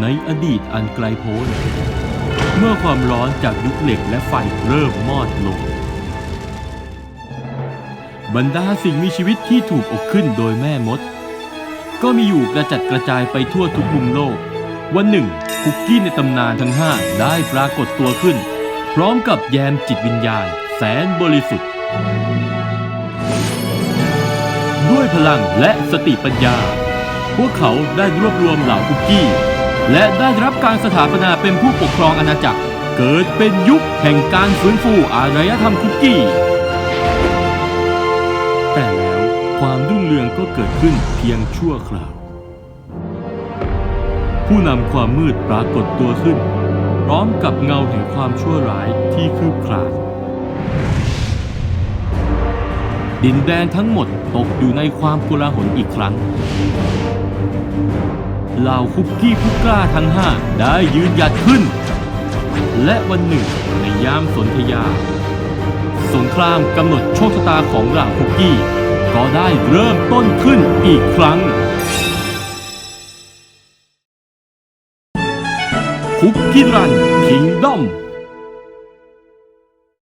ในอดีตอันไกลโพ้น เมื่อความร้อนจากยุคเหล็กและไฟเริ่มมอดลง บรรดาสิ่งมีชีวิตที่ถูกอกขึ้นโดยแม่มด ก็มีอยู่กระจัดกระจายไปทั่วทุกมุมโลก วันหนึ่ง คุกกี้ในตำนานทั้งห้าได้ปรากฏตัวขึ้น พร้อมกับแยมจิตวิญญาณ แสนบริสุทธิ์ ด้วยพลังและสติปัญญาพวกเขาได้รวบรวมเหล่าคุกกี้ และได้รับการสถาปนาเป็นผู้ปกครองอาณาจักร เกิดเป็นยุคแห่งการฟื้นฟูอารยธรรมคุกกี้ แต่แล้วความรุ่งเรืองก็เกิดขึ้นเพียงชั่วคราว ผู้นำความมืดปรากฏตัวขึ้น พร้อมกับเงาแห่งความชั่วร้ายที่คืบคลานดินแดนทั้งหมดตกอยู่ในความกุลาหลอีกครั้ง เหล่าคุกกี้ผู้กล้าทั้งห้าได้ยืนหยัดขึ้น และวันหนึ่งในยามสนธยา สงครามกำหนดโชคชะตาของเหล่าคุกกี้ ก็ได้เริ่มต้นขึ้นอีกครั้ง คุกกี้รันคิงด้อม